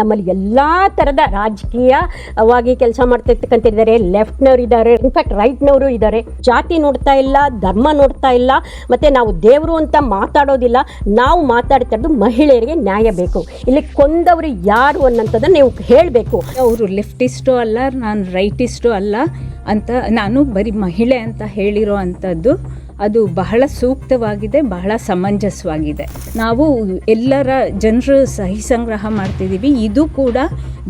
ನಮ್ಮಲ್ಲಿ ಎಲ್ಲ ಥರದ ರಾಜಕೀಯವಾಗಿ ಕೆಲಸ ಮಾಡ್ತಿರ್ತಕ್ಕಂಥದ್ದಾರೆ ಲೆಫ್ಟ್ನವ್ರು ಇದ್ದಾರೆ. ಇನ್ಫ್ಯಾಕ್ಟ್ ರೈಟ್ನವರು ಇದ್ದಾರೆ. ಜಾತಿ ನೋಡ್ತಾ ಇಲ್ಲ, ಧರ್ಮ ನೋಡ್ತಾ ಇಲ್ಲ, ಮತ್ತು ನಾವು ದೇವರು ಅಂತ ಮಾತಾಡೋದಿಲ್ಲ. ನಾವು ಮಾತಾಡ್ತಾ ಇರೋದು ಮಹಿಳೆಯರಿಗೆ ನ್ಯಾಯ ಬೇಕು. ಇಲ್ಲಿ ಕೊಂದವರು ಯಾರು ಅನ್ನೋಂಥದ್ದನ್ನು ನೀವು ಹೇಳಬೇಕು. ಅವರು ಲೆಫ್ಟಿಸ್ಟು ಅಲ್ಲ, ನಾನು ರೈಟಿಸ್ಟು ಅಲ್ಲ ಅಂತ ನಾನು ಬರೀ ಮಹಿಳೆ ಅಂತ ಹೇಳಿರೋ ಅಂಥದ್ದು. ಅದು ಬಹಳ ಸೂಕ್ತವಾಗಿದೆ, ಬಹಳ ಸಮಂಜಸವಾಗಿದೆ. ನಾವು ಎಲ್ಲರ ಜನರು ಸಹಿ ಸಂಗ್ರಹ ಮಾಡ್ತಿದ್ದೀವಿ ಇದು ಕೂಡ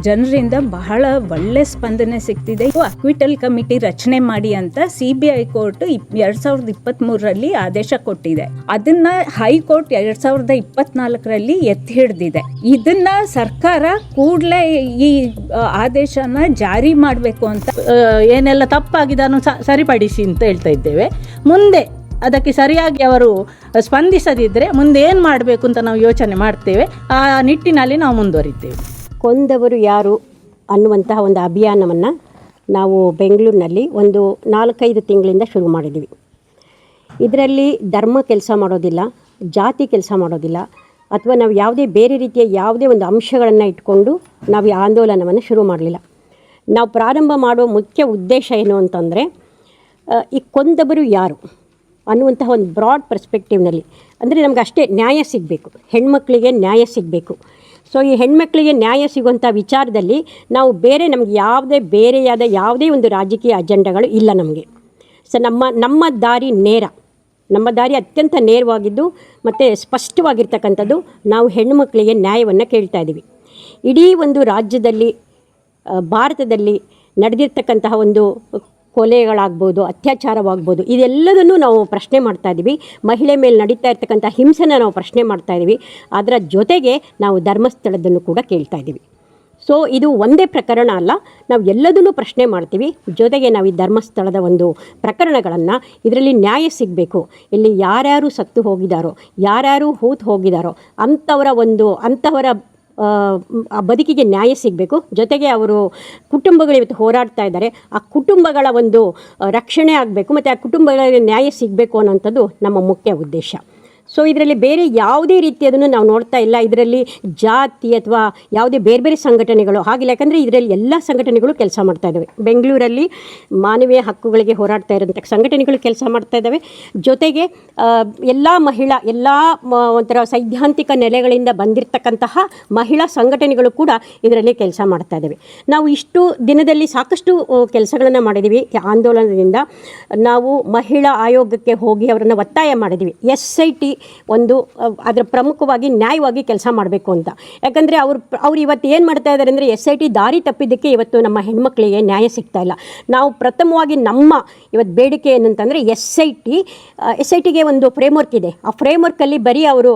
ಜನರಿಂದ ಬಹಳ ಒಳ್ಳೆ ಸ್ಪಂದನೆ ಸಿಗ್ತಿದೆ ಅಕ್ವಿಟಲ್ ಕಮಿಟಿ ರಚನೆ ಮಾಡಿ ಅಂತ ಸಿ ಬಿ ಐ ಕೋರ್ಟ್ ಎರಡ್ ಸಾವಿರದ ಇಪ್ಪತ್ತ್ಮೂರರಲ್ಲಿ ಆದೇಶ ಕೊಟ್ಟಿದೆ. ಅದನ್ನ ಹೈಕೋರ್ಟ್ ಎರಡ್ ಸಾವಿರದ ಇಪ್ಪತ್ನಾಲ್ಕರಲ್ಲಿ ಎತ್ತಿ ಹಿಡ್ದಿದೆ. ಇದನ್ನ ಸರ್ಕಾರ ಕೂಡಲೇ ಈ ಆದೇಶನ ಜಾರಿ ಮಾಡಬೇಕು ಅಂತ, ಏನೆಲ್ಲ ತಪ್ಪಾಗಿದೆ ಅದನ್ನು ಸ- ಸರಿಪಡಿಸಿ ಅಂತ ಹೇಳ್ತಾ ಇದ್ದೇವೆ. ಮುಂದೆ ಅದಕ್ಕೆ ಸರಿಯಾಗಿ ಅವರು ಸ್ಪಂದಿಸದಿದ್ದರೆ ಮುಂದೆ ಏನು ಮಾಡಬೇಕು ಅಂತ ನಾವು ಯೋಚನೆ ಮಾಡ್ತೇವೆ. ಆ ನಿಟ್ಟಿನಲ್ಲಿ ನಾವು ಮುಂದುವರಿತೇವೆ. ಕೊಂದವರು ಯಾರು ಅನ್ನುವಂತಹ ಒಂದು ಅಭಿಯಾನವನ್ನು ನಾವು ಬೆಂಗಳೂರಿನಲ್ಲಿ ಒಂದು ನಾಲ್ಕೈದು ತಿಂಗಳಿಂದ ಶುರು ಮಾಡಿದ್ದೀವಿ. ಇದರಲ್ಲಿ ಧರ್ಮ ಕೆಲಸ ಮಾಡೋದಿಲ್ಲ, ಜಾತಿ ಕೆಲಸ ಮಾಡೋದಿಲ್ಲ, ಅಥವಾ ನಾವು ಯಾವುದೇ ಬೇರೆ ರೀತಿಯ ಯಾವುದೇ ಒಂದು ಅಂಶಗಳನ್ನು ಇಟ್ಕೊಂಡು ನಾವು ಈ ಆಂದೋಲನವನ್ನು ಶುರು ಮಾಡಲಿಲ್ಲ. ನಾವು ಪ್ರಾರಂಭ ಮಾಡುವ ಮುಖ್ಯ ಉದ್ದೇಶ ಏನು ಅಂತಂದರೆ ಈ ಕೊಂದವರು ಯಾರು? ಅನ್ನುವಂತಹ ಒಂದು ಬ್ರಾಡ್ ಪರ್ಸ್ಪೆಕ್ಟಿವ್ನಲ್ಲಿ ಅಂದರೆ ನಮ್ಗೆ ಅಷ್ಟೇ ನ್ಯಾಯ ಸಿಗಬೇಕು. ಹೆಣ್ಮಕ್ಳಿಗೆ ನ್ಯಾಯ ಸಿಗಬೇಕು. ಸೊ ಈ ಹೆಣ್ಮಕ್ಳಿಗೆ ನ್ಯಾಯ ಸಿಗುವಂಥ ವಿಚಾರದಲ್ಲಿ ನಾವು ಬೇರೆ ನಮಗೆ ಯಾವುದೇ ಬೇರೆಯಾದ ಯಾವುದೇ ಒಂದು ರಾಜಕೀಯ ಅಜೆಂಡಾಗಳು ಇಲ್ಲ ನಮಗೆ. ಸೊ ನಮ್ಮ ನಮ್ಮ ದಾರಿ ನೇರ. ನಮ್ಮ ದಾರಿ ಅತ್ಯಂತ ನೇರವಾಗಿದ್ದು ಮತ್ತು ಸ್ಪಷ್ಟವಾಗಿರ್ತಕ್ಕಂಥದ್ದು ನಾವು ಹೆಣ್ಣುಮಕ್ಕಳಿಗೆ ನ್ಯಾಯವನ್ನು ಕೇಳ್ತಾ ಇದ್ದೀವಿ. ಇಡೀ ಒಂದು ರಾಜ್ಯದಲ್ಲಿ ಭಾರತದಲ್ಲಿ ನಡೆದಿರ್ತಕ್ಕಂತಹ ಒಂದು ಕೊಲೆಗಳಾಗ್ಬೋದು, ಅತ್ಯಾಚಾರವಾಗ್ಬೋದು, ಇದೆಲ್ಲದನ್ನು ನಾವು ಪ್ರಶ್ನೆ ಮಾಡ್ತಾ ಇದ್ದೀವಿ. ಮಹಿಳೆ ಮೇಲೆ ನಡೀತಾ ಇರ್ತಕ್ಕಂಥ ಹಿಂಸೆನ ನಾವು ಪ್ರಶ್ನೆ ಮಾಡ್ತಾ ಇದ್ದೀವಿ. ಅದರ ಜೊತೆಗೆ ನಾವು ಧರ್ಮಸ್ಥಳದನ್ನು ಕೂಡ ಕೇಳ್ತಾ ಇದ್ದೀವಿ. ಸೊ ಇದು ಒಂದೇ ಪ್ರಕರಣ ಅಲ್ಲ. ನಾವು ಎಲ್ಲದನ್ನೂ ಪ್ರಶ್ನೆ ಮಾಡ್ತೀವಿ. ಜೊತೆಗೆ ನಾವು ಈ ಧರ್ಮಸ್ಥಳದ ಒಂದು ಪ್ರಕರಣಗಳನ್ನು ಇದರಲ್ಲಿ ನ್ಯಾಯ ಸಿಗಬೇಕು. ಇಲ್ಲಿ ಯಾರ್ಯಾರು ಸತ್ತು ಹೋಗಿದ್ದಾರೋ ಯಾರ್ಯಾರು ಹೂತು ಹೋಗಿದ್ದಾರೋ ಅಂಥವರ ಒಂದು ಅಂಥವರ ಆ, ಬದುಕಿಗೆ ನ್ಯಾಯ ಸಿಗಬೇಕು. ಜೊತೆಗೆ ಅವರು ಕುಟುಂಬಗಳು ಇವತ್ತು ಹೋರಾಡ್ತಾ ಇದ್ದಾರೆ. ಆ ಕುಟುಂಬಗಳ ಒಂದು ರಕ್ಷಣೆ ಆಗಬೇಕು. ಮತ್ತು ಆ ಕುಟುಂಬಗಳಿಗೆ ನ್ಯಾಯ ಸಿಗಬೇಕು ಅನ್ನೋಂಥದ್ದು ನಮ್ಮ ಮುಖ್ಯ ಉದ್ದೇಶ. ಸೊ ಇದರಲ್ಲಿ ಬೇರೆ ಯಾವುದೇ ರೀತಿಯದನ್ನು ನಾವು ನೋಡ್ತಾ ಇಲ್ಲ. ಇದರಲ್ಲಿ ಜಾತಿ ಅಥವಾ ಯಾವುದೇ ಬೇರೆ ಬೇರೆ ಸಂಘಟನೆಗಳು, ಹಾಗಿಲ್ಲ. ಯಾಕಂದರೆ ಇದರಲ್ಲಿ ಎಲ್ಲ ಸಂಘಟನೆಗಳು ಕೆಲಸ ಮಾಡ್ತಾ ಇದ್ದಾವೆ. ಬೆಂಗಳೂರಲ್ಲಿ ಮಾನವೀಯ ಹಕ್ಕುಗಳಿಗೆ ಹೋರಾಡ್ತಾ ಇರೋಂಥ ಸಂಘಟನೆಗಳು ಕೆಲಸ ಮಾಡ್ತಾ ಇದ್ದಾವೆ. ಜೊತೆಗೆ ಎಲ್ಲ ಮಹಿಳಾ, ಎಲ್ಲ ಒಂಥರ ಸೈದ್ಧಾಂತಿಕ ನೆಲೆಗಳಿಂದ ಬಂದಿರತಕ್ಕಂತಹ ಮಹಿಳಾ ಸಂಘಟನೆಗಳು ಕೂಡ ಇದರಲ್ಲಿ ಕೆಲಸ ಮಾಡ್ತಾ ಇದ್ದಾವೆ. ನಾವು ಇಷ್ಟು ದಿನದಲ್ಲಿ ಸಾಕಷ್ಟು ಕೆಲಸಗಳನ್ನು ಮಾಡಿದ್ದೀವಿ. ಆಂದೋಲನದಿಂದ ನಾವು ಮಹಿಳಾ ಆಯೋಗಕ್ಕೆ ಹೋಗಿ ಅವರನ್ನು ಒತ್ತಾಯ ಮಾಡಿದ್ದೀವಿ. ಎಸ್ ಐ ಟಿ ಒಂದು, ಅದರ ಪ್ರಮುಖವಾಗಿ ನ್ಯಾಯವಾಗಿ ಕೆಲಸ ಮಾಡಬೇಕು ಅಂತ. ಯಾಕಂದರೆ ಅವರು, ಅವ್ರು ಇವತ್ತು ಏನು ಮಾಡ್ತಾ ಇದ್ದಾರೆ ಅಂದರೆ ಎಸ್ ಐ ಟಿ ದಾರಿ ತಪ್ಪಿದ್ದಕ್ಕೆ ಇವತ್ತು ನಮ್ಮ ಹೆಣ್ಮಕ್ಳಿಗೆ ನ್ಯಾಯ ಸಿಗ್ತಾ ಇಲ್ಲ. ನಾವು ಪ್ರಥಮವಾಗಿ ನಮ್ಮ ಇವತ್ತು ಬೇಡಿಕೆ ಏನಂತಂದರೆ S I T, S I ಟಿಗೆ ಒಂದು ಫ್ರೇಮ್ವರ್ಕ್ ಇದೆ. ಆ ಫ್ರೇಮ್ವರ್ಕಲ್ಲಿ ಬರೀ ಅವರು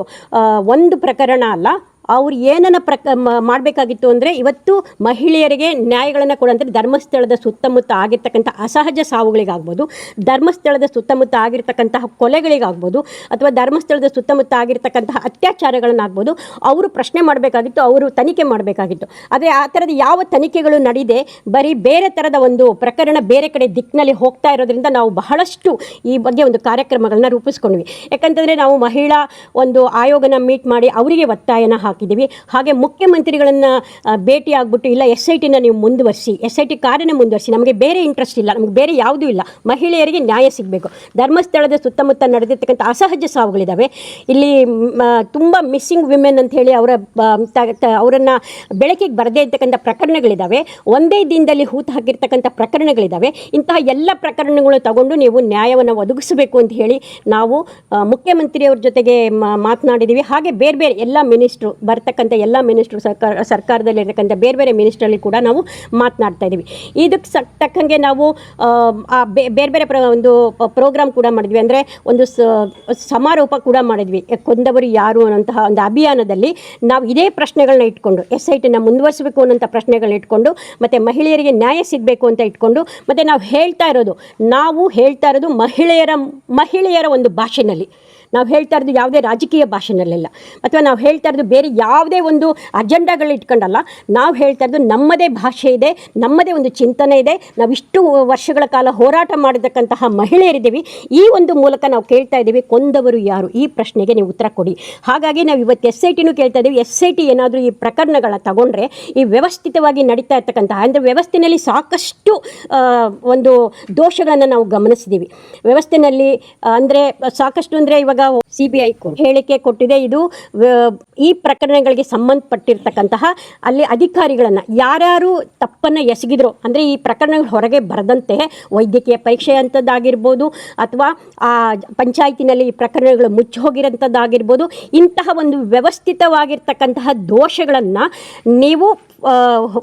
ಒಂದು ಪ್ರಕರಣ ಅಲ್ಲ ಅವ್ರು ಏನನ್ನ ಪ್ರಕ ಮಾಡಬೇಕಾಗಿತ್ತು ಅಂದರೆ ಇವತ್ತು ಮಹಿಳೆಯರಿಗೆ ನ್ಯಾಯಗಳನ್ನು ಕೊಡೋಂಥದ್ದು ಧರ್ಮಸ್ಥಳದ ಸುತ್ತಮುತ್ತ ಆಗಿರ್ತಕ್ಕಂಥ ಅಸಹಜ ಸಾವುಗಳಿಗಾಗ್ಬೋದು, ಧರ್ಮಸ್ಥಳದ ಸುತ್ತಮುತ್ತ ಆಗಿರ್ತಕ್ಕಂತಹ ಕೊಲೆಗಳಿಗಾಗ್ಬೋದು, ಅಥವಾ ಧರ್ಮಸ್ಥಳದ ಸುತ್ತಮುತ್ತ ಆಗಿರ್ತಕ್ಕಂತಹ ಅತ್ಯಾಚಾರಗಳನ್ನಾಗ್ಬೋದು ಅವರು ಪ್ರಶ್ನೆ ಮಾಡಬೇಕಾಗಿತ್ತು, ಅವರು ತನಿಖೆ ಮಾಡಬೇಕಾಗಿತ್ತು. ಆದರೆ ಆ ಥರದ ಯಾವ ತನಿಖೆಗಳು ನಡೆದೆ, ಬರೀ ಬೇರೆ ಥರದ ಒಂದು ಪ್ರಕರಣ ಬೇರೆ ಕಡೆ ದಿಕ್ಕಿನಲ್ಲಿ ಹೋಗ್ತಾ ಇರೋದ್ರಿಂದ ನಾವು ಬಹಳಷ್ಟು ಈ ಬಗ್ಗೆ ಒಂದು ಕಾರ್ಯಕ್ರಮಗಳನ್ನ ರೂಪಿಸ್ಕೊಂಡ್ವಿ. ಯಾಕಂತಂದರೆ ನಾವು ಮಹಿಳಾ ಒಂದು ಆಯೋಗನ ಮೀಟ್ ಮಾಡಿ ಅವರಿಗೆ ಒತ್ತಾಯನ ಹಾಕಿದ್ದೀವಿ. ಹಾಗೆ ಮುಖ್ಯಮಂತ್ರಿಗಳನ್ನು ಭೇಟಿ ಆಗ್ಬಿಟ್ಟು ಇಲ್ಲ, ಎಸ್ ಐ ಟಿನ ನೀವು ಮುಂದುವರಿಸಿ, ಎಸ್ ಐ ಟಿ ಕಾರ್ಯನ ಮುಂದುವರಿಸಿ, ನಮಗೆ ಬೇರೆ ಇಂಟ್ರೆಸ್ಟ್ ಇಲ್ಲ, ನಮಗೆ ಬೇರೆ ಯಾವುದೂ ಇಲ್ಲ. ಮಹಿಳೆಯರಿಗೆ ನ್ಯಾಯ ಸಿಗಬೇಕು. ಧರ್ಮಸ್ಥಳದ ಸುತ್ತಮುತ್ತ ನಡೆದಿರ್ತಕ್ಕಂಥ ಅಸಹಜ ಸಾವುಗಳಿದ್ದಾವೆ ಇಲ್ಲಿ ತುಂಬ ಮಿಸ್ಸಿಂಗ್ ವಿಮೆನ್ ಅಂತ ಹೇಳಿ ಅವರ ಅವರನ್ನು ಬೆಳಕಿಗೆ ಬರದೇ ಇರ್ತಕ್ಕಂಥ ಪ್ರಕರಣಗಳಿದ್ದಾವೆ ಒಂದೇ ದಿನದಲ್ಲಿ ಹೂತು ಹಾಕಿರ್ತಕ್ಕಂಥ ಪ್ರಕರಣಗಳಿದ್ದಾವೆ ಇಂತಹ ಎಲ್ಲ ಪ್ರಕರಣಗಳು ತಗೊಂಡು ನೀವು ನ್ಯಾಯವನ್ನು ಒದಗಿಸಬೇಕು ಅಂತ ಹೇಳಿ ನಾವು ಮುಖ್ಯಮಂತ್ರಿಯವ್ರ ಜೊತೆಗೆ ಮಾತನಾಡಿದ್ದೀವಿ ಹಾಗೆ ಬೇರೆ ಬೇರೆ ಎಲ್ಲ ಮಿನಿಸ್ಟ್ರು ಬರ್ತಕ್ಕಂಥ ಎಲ್ಲ ಮಿನಿಸ್ಟ್ರು ಸರ್ಕಾರ ಸರ್ಕಾರದಲ್ಲಿರ್ತಕ್ಕಂಥ ಬೇರೆ ಬೇರೆ ಮಿನಿಸ್ಟ್ರಲ್ಲಿ ಕೂಡ ನಾವು ಮಾತನಾಡ್ತಾ ಇದ್ದೀವಿ. ಇದಕ್ಕೆ ಸ ತಕ್ಕಂಗೆ ನಾವು ಆ, ಬೇರೆ ಬೇರೆ ಪ್ರ ಒಂದು ಪ್ರೋಗ್ರಾಮ್ ಕೂಡ ಮಾಡಿದ್ವಿ. ಅಂದರೆ ಒಂದು ಸಮಾರೋಪ ಕೂಡ ಮಾಡಿದ್ವಿ. ಕೊಂದವರು ಯಾರು ಅನ್ನೋಂತಹ ಒಂದು ಅಭಿಯಾನದಲ್ಲಿ ನಾವು ಇದೇ ಪ್ರಶ್ನೆಗಳನ್ನ ಇಟ್ಕೊಂಡು ಎಸ್ ಐ ಟಿನ ಮುಂದುವರಿಸಬೇಕು ಅನ್ನೋಂಥ ಪ್ರಶ್ನೆಗಳನ್ನ ಇಟ್ಕೊಂಡು ಮತ್ತು ಮಹಿಳೆಯರಿಗೆ ನ್ಯಾಯ ಸಿಗಬೇಕು ಅಂತ ಇಟ್ಕೊಂಡು ಮತ್ತು ನಾವು ಹೇಳ್ತಾ ಇರೋದು ನಾವು ಹೇಳ್ತಾ ಇರೋದು ಮಹಿಳೆಯರ ಮಹಿಳೆಯರ ಒಂದು ಭಾಷೆನಲ್ಲಿ. ನಾವು ಹೇಳ್ತಾ ಇರೋದು ಯಾವುದೇ ರಾಜಕೀಯ ಭಾಷೆನಲ್ಲೆಲ್ಲ. ಅಥವಾ ನಾವು ಹೇಳ್ತಾ ಇರೋದು ಬೇರೆ ಯಾವುದೇ ಒಂದು ಅಜೆಂಡಾಗಳು ಇಟ್ಕೊಂಡಲ್ಲ, ನಾವು ಹೇಳ್ತಾ ಇರೋದು ನಮ್ಮದೇ ಭಾಷೆ ಇದೆ, ನಮ್ಮದೇ ಒಂದು ಚಿಂತನೆ ಇದೆ ನಾವಿಷ್ಟು ವರ್ಷಗಳ ಕಾಲ ಹೋರಾಟ ಮಾಡಿರ್ತಕ್ಕಂತಹ ಮಹಿಳೆಯರಿದ್ದೀವಿ, ಈ ಒಂದು ಮೂಲಕ ನಾವು ಕೇಳ್ತಾ ಇದ್ದೀವಿ, ಕೊಂದವರು ಯಾರು? ಈ ಪ್ರಶ್ನೆಗೆ ನೀವು ಉತ್ತರ ಕೊಡಿ. ಹಾಗಾಗಿ ನಾವು ಇವತ್ತು ಎಸ್ ಐ ಟಿನೂ ಕೇಳ್ತಾ ಇದ್ದೀವಿ. ಎಸ್ ಐ ಟಿ ಏನಾದರೂ ಈ ಪ್ರಕರಣಗಳ ತಗೊಂಡ್ರೆ, ಈ ವ್ಯವಸ್ಥಿತವಾಗಿ ನಡೀತಾ ಇರ್ತಕ್ಕಂತಹ, ಅಂದರೆ ವ್ಯವಸ್ಥೆಯಲ್ಲಿ ಸಾಕಷ್ಟು ಒಂದು ದೋಷಗಳನ್ನು ನಾವು ಗಮನಿಸಿದ್ದೀವಿ. ವ್ಯವಸ್ಥೆಯಲ್ಲಿ ಅಂದರೆ ಸಾಕಷ್ಟು ಅಂದರೆ ಇವಾಗ ಸಿ ಬಿ ಐ ಹೇಳಿಕೆ ಕೊಟ್ಟಿದೆ. ಇದು ಈ ಪ್ರಕರಣಗಳಿಗೆ ಸಂಬಂಧಪಟ್ಟಿರ್ತಕ್ಕಂತಹ ಅಲ್ಲಿ ಅಧಿಕಾರಿಗಳನ್ನು ಯಾರ್ಯಾರು ತಪ್ಪನ್ನ ಎಸಗಿದ್ರು, ಅಂದ್ರೆ ಈ ಪ್ರಕರಣಗಳು ಹೊರಗೆ ಬರದಂತೆ ವೈದ್ಯಕೀಯ ಪರೀಕ್ಷೆ ಅಂಥದ್ದಾಗಿರ್ಬೋದು ಅಥವಾ ಆ ಪಂಚಾಯತಿನಲ್ಲಿ ಈ ಪ್ರಕರಣಗಳು ಮುಚ್ಚಿ ಹೋಗಿರೋಂಥದ್ದಾಗಿರ್ಬೋದು ಇಂತಹ ಒಂದು ವ್ಯವಸ್ಥಿತವಾಗಿರ್ತಕ್ಕಂತಹ ದೋಷಗಳನ್ನು ನೀವು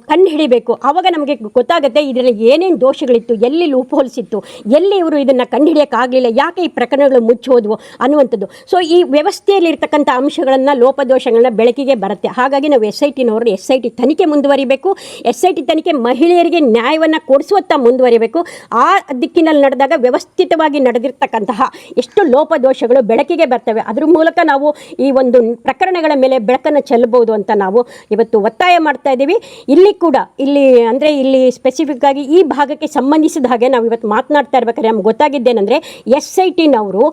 ಕಂಡು ಹಿಡಿಬೇಕು. ಆವಾಗ ನಮಗೆ ಗೊತ್ತಾಗುತ್ತೆ ಇದರಲ್ಲಿ ಏನೇನು ದೋಷಗಳಿತ್ತು, ಎಲ್ಲಿ ಲೂಪ್ ಇತ್ತು, ಎಲ್ಲಿ ಇವರು ಇದನ್ನು ಕಂಡುಹಿಡಿಯೋಕ್ಕಾಗಲಿಲ್ಲ ಯಾಕೆ ಈ ಪ್ರಕರಣಗಳು ಮುಚ್ಚೋದ್ವು ಅನ್ನುವಂಥದ್ದು. ಸೊ ಈ ವ್ಯವಸ್ಥೆಯಲ್ಲಿರ್ತಕ್ಕಂಥ ಅಂಶಗಳನ್ನು, ಲೋಪದೋಷಗಳನ್ನ ಬೆಳಕಿಗೆ ಬರುತ್ತೆ. ಹಾಗಾಗಿ ನಾವು ಎಸ್ ಐ ಟಿನವರು ಎಸ್ ಐ ಟಿ ತನಿಖೆ ಮುಂದುವರಿಬೇಕು. ಎಸ್ ಐ ಟಿ ತನಿಖೆ ಮಹಿಳೆಯರಿಗೆ ನ್ಯಾಯವನ್ನು ಕೊಡಿಸುವತ್ತ ಮುಂದುವರಿಬೇಕು. ಆ ದಿಕ್ಕಿನಲ್ಲಿ ನಡೆದಾಗ ವ್ಯವಸ್ಥಿತವಾಗಿ ನಡೆದಿರ್ತಕ್ಕಂತಹ ಎಷ್ಟು ಲೋಪದೋಷಗಳು ಬೆಳಕಿಗೆ ಬರ್ತವೆ, ಅದ್ರ ಮೂಲಕ ನಾವು ಈ ಒಂದು ಪ್ರಕರಣಗಳ ಮೇಲೆ ಬೆಳಕನ್ನು ಚೆಲ್ಲಬಹುದು ಅಂತ ನಾವು ಇವತ್ತು ಒತ್ತಾಯ ಮಾಡ್ತಾ ಇದ್ದೀವಿ. ಇಲ್ಲಿ ಕೂಡ, ಇಲ್ಲಿ ಅಂದರೆ ಇಲ್ಲಿ ಸ್ಪೆಸಿಫಿಕ್ ಆಗಿ ಈ ಭಾಗಕ್ಕೆ ಸಂಬಂಧಿಸಿದ ಹಾಗೆ ನಾವು ಇವತ್ತು ಮಾತನಾಡ್ತಾ ಇರ್ಬೇಕಾದ್ರೆ ನಮ್ಗೆ ಗೊತ್ತಾಗಿದ್ದೇನೆಂದರೆ ಎಸ್ ಐ ಟಿನವರು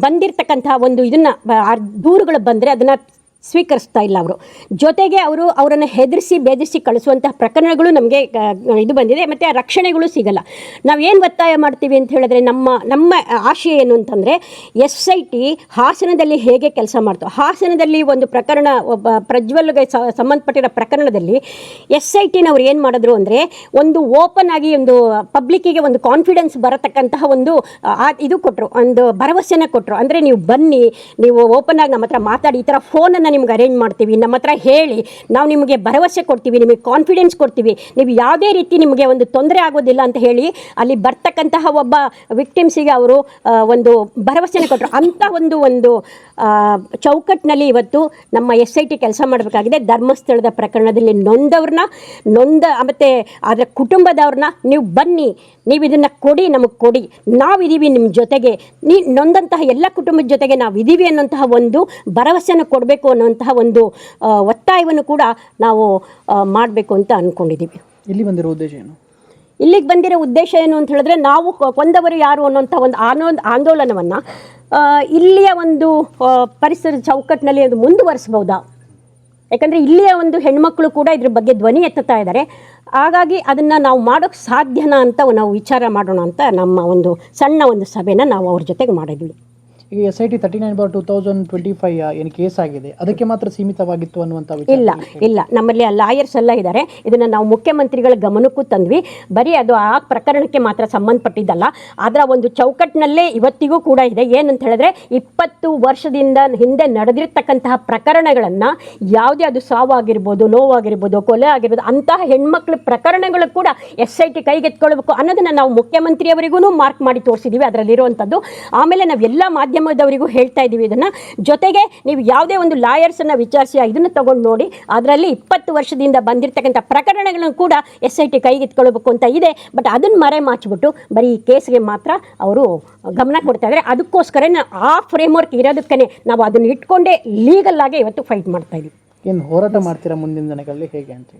ಬಂದಿರತಕ್ಕಂತಹ ಒಂದು ಇದನ್ನು ದೂರುಗಳು ಬಂದರೆ ಅದನ್ನು ಸ್ವೀಕರಿಸ್ತಾ ಇಲ್ಲ ಅವರು. ಜೊತೆಗೆ ಅವರು ಅವರನ್ನು ಹೆದರಿಸಿ ಬೆದರಿಸಿ ಕಳಿಸುವಂತಹ ಪ್ರಕರಣಗಳು ನಮಗೆ ಇದು ಬಂದಿದೆ. ಮತ್ತು ರಕ್ಷಣೆಗಳು ಸಿಗಲ್ಲ. ನಾವು ಏನು ಒತ್ತಾಯ ಮಾಡ್ತೀವಿ ಅಂತ ಹೇಳಿದ್ರೆ ನಮ್ಮ ನಮ್ಮ ಆಶಯ ಏನು ಅಂತಂದರೆ, ಎಸ್ ಐ ಟಿ ಹಾಸನದಲ್ಲಿ ಹೇಗೆ ಕೆಲಸ ಮಾಡ್ತು, ಹಾಸನದಲ್ಲಿ ಒಂದು ಪ್ರಕರಣ, ಒಬ್ಬ ಪ್ರಜ್ವಲ್ಗೆ ಸಂಬಂಧಪಟ್ಟಿರೋ ಪ್ರಕರಣದಲ್ಲಿ ಎಸ್ ಐ ಟಿನವ್ರು ಏನು ಮಾಡಿದ್ರು ಅಂದರೆ, ಒಂದು ಓಪನ್ ಆಗಿ ಒಂದು ಪಬ್ಲಿಕ್ಕಿಗೆ ಒಂದು ಕಾನ್ಫಿಡೆನ್ಸ್ ಬರತಕ್ಕಂತಹ ಒಂದು, ಆ ಇದು ಕೊಟ್ಟರು ಒಂದು ಭರವಸೆನ ಕೊಟ್ಟರು ಅಂದರೆ ನೀವು ಬನ್ನಿ, ನೀವು ಓಪನ್ ಆಗಿ ನಮ್ಮ ಹತ್ರ ಮಾತಾಡಿ, ಈ ಥರ ಫೋನನ್ನು ನಿಮ್ಗೆ ಅರೇಂಜ್ ಮಾಡ್ತೀವಿ. ನಮ್ಮ ಹತ್ರ ಹೇಳಿ, ನಾವು ನಿಮಗೆ ಭರವಸೆ ಕೊಡ್ತೀವಿ, ನಿಮಗೆ ಕಾನ್ಫಿಡೆನ್ಸ್ ಕೊಡ್ತೀವಿ. ನೀವು ಯಾವುದೇ ರೀತಿ ನಿಮಗೆ ಒಂದು ತೊಂದರೆ ಆಗೋದಿಲ್ಲ ಅಂತ ಹೇಳಿ, ಅಲ್ಲಿ ಬರ್ತಕ್ಕಂತಹ ಒಬ್ಬ ವಿಕ್ಟಿಮ್ಸಿಗೆ ಅವರು ಒಂದು ಭರವಸೆನ ಕೊಟ್ಟರು ಅಂಥ ಒಂದು ಒಂದು ಚೌಕಟ್ಟಿನಲ್ಲಿ ಇವತ್ತು ನಮ್ಮ ಎಸ್ ಐ ಟಿ ಕೆಲಸ ಮಾಡಬೇಕಾಗಿದೆ. ಧರ್ಮಸ್ಥಳದ ಪ್ರಕರಣದಲ್ಲಿ ನೊಂದವ್ರನ್ನ, ನೊಂದ ಮತ್ತು ಅದರ ಕುಟುಂಬದವ್ರನ್ನ ನೀವು ಬನ್ನಿ, ನೀವು ಇದನ್ನು ಕೊಡಿ, ನಮಗೆ ಕೊಡಿ. ನಾವಿದ್ದೀವಿ ನಿಮ್ಮ ಜೊತೆಗೆ. ನೀ, ನೊಂದಂತಹ ಎಲ್ಲ ಕುಟುಂಬದ ಜೊತೆಗೆ ನಾವು ಇದ್ದೀವಿ ಅನ್ನೋಂತಹ ಒಂದು ಭರವಸೆಯನ್ನು ಕೊಡಬೇಕು ಅನ್ನೋಂತಹ ಒಂದು ಒತ್ತಾಯವನ್ನು ಕೂಡ ನಾವು ಮಾಡಬೇಕು ಅಂತ ಅಂದ್ಕೊಂಡಿದ್ದೀವಿ ಇಲ್ಲಿ ಬಂದಿರೋ ಉದ್ದೇಶ ಏನು? ಇಲ್ಲಿಗೆ ಬಂದಿರೋ ಉದ್ದೇಶ ಏನು ಅಂತ ಹೇಳಿದ್ರೆ ನಾವು ಕೊಂದವರು ಯಾರು ಅನ್ನೋಂಥ ಒಂದು ಆನೋ ಆಂದೋಲನವನ್ನು ಇಲ್ಲಿಯ ಒಂದು ಪರಿಸರ ಚೌಕಟ್ಟಿನಲ್ಲಿ ಅದು ಮುಂದುವರಿಸ್ಬೋದಾ ಯಾಕಂದರೆ ಇಲ್ಲಿಯ ಒಂದು ಹೆಣ್ಮಕ್ಳು ಕೂಡ ಇದ್ರ ಬಗ್ಗೆ ಧ್ವನಿ ಎತ್ತುತ್ತಾ ಇದ್ದಾರೆ. ಹಾಗಾಗಿ ಅದನ್ನು ನಾವು ಮಾಡೋಕ್ಕೆ ಸಾಧ್ಯನಾ ಅಂತ ನಾವು ವಿಚಾರ ಮಾಡೋಣ ಅಂತ ನಮ್ಮ ಒಂದು ಸಣ್ಣ ಒಂದು ಸಭೆನ ನಾವು ಅವ್ರ ಜೊತೆಗೆ ಮಾಡಿದ್ವಿ. ಈಗ S I T thirty nine bar two thousand twenty five ಏನು ಕೇಸ್ ಆಗಿದೆ? ಅದಕ್ಕೆ ಮಾತ್ರ ಸೀಮಿತವಾಗಿತ್ತು ಅನ್ನುವಂಥ ಇಲ್ಲ ಇಲ್ಲ. ನಮ್ಮಲ್ಲಿ ಲಾಯರ್ಸ್ ಎಲ್ಲ ಇದ್ದಾರೆ ಇದನ್ನು ನಾವು ಮುಖ್ಯಮಂತ್ರಿಗಳ ಗಮನಕ್ಕೂ ತಂದ್ವಿ. ಬರೀ ಅದು ಆ ಪ್ರಕರಣಕ್ಕೆ ಮಾತ್ರ ಸಂಬಂಧಪಟ್ಟಿದ್ದಲ್ಲ. ಅದರ ಒಂದು ಚೌಕಟ್ಟಿನಲ್ಲೇ ಇವತ್ತಿಗೂ ಕೂಡ ಇದೆ. ಏನಂತ ಹೇಳಿದ್ರೆ ಇಪ್ಪತ್ತು ವರ್ಷದಿಂದ ಹಿಂದೆ ನಡೆದಿರ್ತಕ್ಕಂತಹ ಪ್ರಕರಣಗಳನ್ನು ಯಾವುದೇ ಅದು ಸಾವಾಗಿರ್ಬೋದು ನೋವಾಗಿರ್ಬೋದು ಕೊಲೆ ಆಗಿರ್ಬೋದು ಅಂತಹ ಹೆಣ್ಮಕ್ಳ ಪ್ರಕರಣಗಳು ಕೂಡ ಎಸ್ ಐ ಟಿ ಕೈಗೆತ್ಕೊಳ್ಬೇಕು ಅನ್ನೋದನ್ನು ನಾವು ಮುಖ್ಯಮಂತ್ರಿಯವರಿಗೂ ಮಾರ್ಕ್ ಮಾಡಿ ತೋರಿಸಿದ್ದೀವಿ ಅದರಲ್ಲಿರುವಂಥದ್ದು ಆಮೇಲೆ ನಾವು ಎಲ್ಲ ಮಾಧ್ಯಮದವರಿಗೂ ಹೇಳ್ತಾ ಇದ್ದೀವಿ ಇದನ್ನು. ಜೊತೆಗೆ ನೀವು ಯಾವುದೇ ಒಂದು ಲಾಯರ್ಸನ್ನು ವಿಚಾರಿಸಿ ಇದನ್ನು ತಗೊಂಡು ನೋಡಿ, ಅದರಲ್ಲಿ ಇಪ್ಪತ್ತು ವರ್ಷದಿಂದ ಬಂದಿರತಕ್ಕಂಥ ಪ್ರಕರಣಗಳನ್ನು ಕೂಡ ಎಸ್ ಐ ಟಿ ಕೈಗೆತ್ಕೊಳ್ಬೇಕು ಅಂತ ಇದೆ. ಬಟ್ ಅದನ್ನ ಮರೆ ಮಾಚಿಬಿಟ್ಟು ಬರೀ ಈ ಕೇಸ್ಗೆ ಮಾತ್ರ ಅವರು ಗಮನ ಕೊಡ್ತಾ ಇದ್ದಾರೆ. ಅದಕ್ಕೋಸ್ಕರ ಆ ಫ್ರೇಮ್ವರ್ಕ್ ಇರೋದಕ್ಕೇ ನಾವು ಅದನ್ನು ಇಟ್ಕೊಂಡೇ ಲೀಗಲ್ ಆಗಿ ಇವತ್ತು ಫೈಟ್ ಮಾಡ್ತಾ ಇದ್ದೀವಿ ಏನು ಹೋರಾಟ ಮಾಡ್ತೀರಾ ಮುಂದಿನ ದಿನಗಳಲ್ಲಿ ಹೇಗೆ ಅಂತ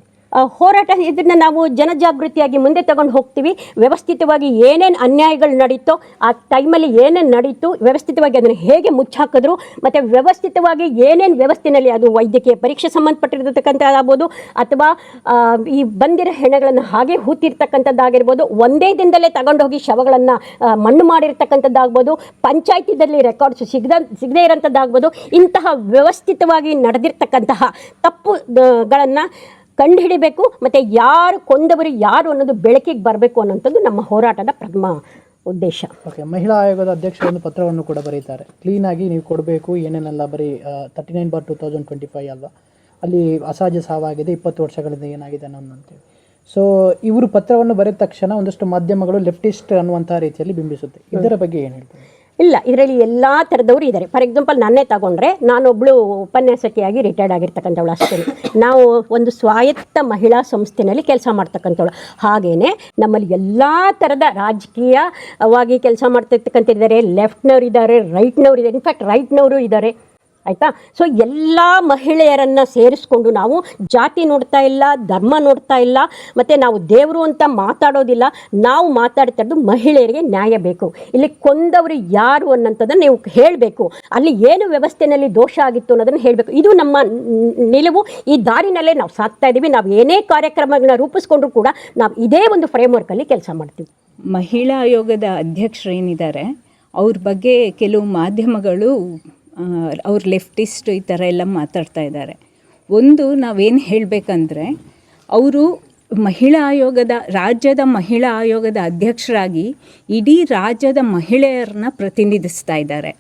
ಹೋರಾಟ ಇದನ್ನು ನಾವು ಜನಜಾಗೃತಿಯಾಗಿ ಮುಂದೆ ತಗೊಂಡು ಹೋಗ್ತೀವಿ. ವ್ಯವಸ್ಥಿತವಾಗಿ ಏನೇನು ಅನ್ಯಾಯಗಳು ನಡೀತೋ ಆ ಟೈಮಲ್ಲಿ ಏನೇನು ನಡೀತು ವ್ಯವಸ್ಥಿತವಾಗಿ ಅದನ್ನು ಹೇಗೆ ಮುಚ್ಚಾಕಿದ್ರು, ಮತ್ತು ವ್ಯವಸ್ಥಿತವಾಗಿ ಏನೇನು ವ್ಯವಸ್ಥೆಯಲ್ಲಿ ಅದು ವೈದ್ಯಕೀಯ ಪರೀಕ್ಷೆ ಸಂಬಂಧಪಟ್ಟಿರ್ತಕ್ಕಂಥದ್ದಾಗ್ಬೋದು ಅಥವಾ ಈ ಬಂದಿರೋ ಹೆಣಗಳನ್ನು ಹಾಗೆ ಹೂತಿರ್ತಕ್ಕಂಥದ್ದಾಗಿರ್ಬೋದು, ಒಂದೇ ದಿನದಲ್ಲೇ ತಗೊಂಡೋಗಿ ಶವಗಳನ್ನು ಮಣ್ಣು ಮಾಡಿರ್ತಕ್ಕಂಥದ್ದಾಗ್ಬೋದು, ಪಂಚಾಯತಿದಲ್ಲಿ ರೆಕಾರ್ಡ್ಸ್ ಸಿಗದ, ಸಿಗದೇ ಇರೋಂಥದ್ದಾಗ್ಬೋದು, ಇಂತಹ ವ್ಯವಸ್ಥಿತವಾಗಿ ನಡೆದಿರ್ತಕ್ಕಂತಹ ತಪ್ಪುಗಳನ್ನು ಕಂಡುಹಿಡಿಬೇಕು ಮತ್ತು ಯಾರು ಕೊಂದವರು ಯಾರು ಅನ್ನೋದು ಬೆಳಕಿಗೆ ಬರಬೇಕು ಅನ್ನೋಂಥದ್ದು ನಮ್ಮ ಹೋರಾಟದ ಪ್ರಥಮ ಉದ್ದೇಶ. ಓಕೆ ಮಹಿಳಾ ಆಯೋಗದ ಅಧ್ಯಕ್ಷ ಒಂದು ಪತ್ರವನ್ನು ಕೂಡ ಬರೀತಾರೆ. ಕ್ಲೀನಾಗಿ ನೀವು ಕೊಡಬೇಕು ಏನೇನೆಲ್ಲ ಬರೀ thirty nine bar two thousand twenty five ಅಲ್ವಾ? ಅಲ್ಲಿ ಅಸಹಜ ಸಾವಾಗಿದೆ ಇಪ್ಪತ್ತು ವರ್ಷಗಳಿಂದ ಏನಾಗಿದೆ ಅನ್ನೋದು ಅಂತೇಳಿ ಸೊ ಇವರು ಪತ್ರವನ್ನು ಬರೆದ ತಕ್ಷಣ ಒಂದಷ್ಟು ಮಾಧ್ಯಮಗಳು ಲೆಫ್ಟಿಸ್ಟ್ ಅನ್ನುವಂಥ ರೀತಿಯಲ್ಲಿ ಬಿಂಬಿಸುತ್ತೆ. ಇದರ ಬಗ್ಗೆ ಏನು ಹೇಳ್ತಾರೆ? ಇಲ್ಲ, ಇದರಲ್ಲಿ ಎಲ್ಲ ಥರದವರು ಇದ್ದಾರೆ ಫಾರ್ ಎಕ್ಸಾಂಪಲ್ ನನ್ನೇ ತಗೊಂಡ್ರೆ ನಾನೊಬ್ಬಳು ಉಪನ್ಯಾಸಕಿಯಾಗಿ ರಿಟೈರ್ಡ್ ಆಗಿರ್ತಕ್ಕಂಥವಳು ಅಷ್ಟೇ ನಾವು ಒಂದು ಸ್ವಾಯತ್ತ ಮಹಿಳಾ ಸಂಸ್ಥೆನಲ್ಲಿ ಕೆಲಸ ಮಾಡ್ತಕ್ಕಂಥವಳು. ಹಾಗೆಯೇ ನಮ್ಮಲ್ಲಿ ಎಲ್ಲ ಥರದ ರಾಜಕೀಯವಾಗಿ ಕೆಲಸ ಮಾಡ್ತಿರ್ತಕ್ಕಂಥದ್ದಾರೆ ಲೆಫ್ಟ್ನವ್ರು ಇದ್ದಾರೆ ರೈಟ್ನವ್ರು ಇದ್ದಾರೆ ಇನ್ಫ್ಯಾಕ್ಟ್ ರೈಟ್ನವರು ಇದ್ದಾರೆ. ಆಯಿತಾ? ಸೊ ಎಲ್ಲ ಮಹಿಳೆಯರನ್ನು ಸೇರಿಸ್ಕೊಂಡು ನಾವು ಜಾತಿ ನೋಡ್ತಾ ಇಲ್ಲ, ಧರ್ಮ ನೋಡ್ತಾ ಇಲ್ಲ, ಮತ್ತು ನಾವು ದೇವರು ಅಂತ ಮಾತಾಡೋದಿಲ್ಲ, ನಾವು ಮಾತಾಡ್ತಾ ಮಹಿಳೆಯರಿಗೆ ನ್ಯಾಯ ಬೇಕು. ಇಲ್ಲಿ ಕೊಂದವರು ಯಾರು ಅನ್ನೋಂಥದ್ದನ್ನು ನೀವು ಹೇಳಬೇಕು. ಅಲ್ಲಿ ಏನು ವ್ಯವಸ್ಥೆಯಲ್ಲಿ ದೋಷ ಆಗಿತ್ತು ಅನ್ನೋದನ್ನು ಹೇಳಬೇಕು. ಇದು ನಮ್ಮ ನಿಲುವು. ಈ ದಾರಿನಲ್ಲೇ ನಾವು ಸಾಕ್ತಾ ಇದ್ದೀವಿ ನಾವು ಏನೇ ಕಾರ್ಯಕ್ರಮಗಳನ್ನ ರೂಪಿಸ್ಕೊಂಡ್ರೂ ಕೂಡ ನಾವು ಇದೇ ಒಂದು ಫ್ರೇಮ್ವರ್ಕಲ್ಲಿ ಕೆಲಸ ಮಾಡ್ತೀವಿ. ಮಹಿಳಾ ಆಯೋಗದ ಅಧ್ಯಕ್ಷರೇನಿದ್ದಾರೆ ಅವ್ರ ಬಗ್ಗೆ ಕೆಲವು ಮಾಧ್ಯಮಗಳು ಅವ್ರ ಲೆಫ್ಟಿಸ್ಟ್ ಈ ಥರ ಎಲ್ಲ ಮಾತಾಡ್ತಾ ಇದ್ದಾರೆ. ಒಂದು ನಾವೇನು ಹೇಳಬೇಕಂದ್ರೆ, ಅವರು ಮಹಿಳಾ ಆಯೋಗದ, ರಾಜ್ಯದ ಮಹಿಳಾ ಆಯೋಗದ ಅಧ್ಯಕ್ಷರಾಗಿ ಇಡೀ ರಾಜ್ಯದ ಮಹಿಳೆಯರನ್ನ ಪ್ರತಿನಿಧಿಸ್ತಾ ಇದ್ದಾರೆ.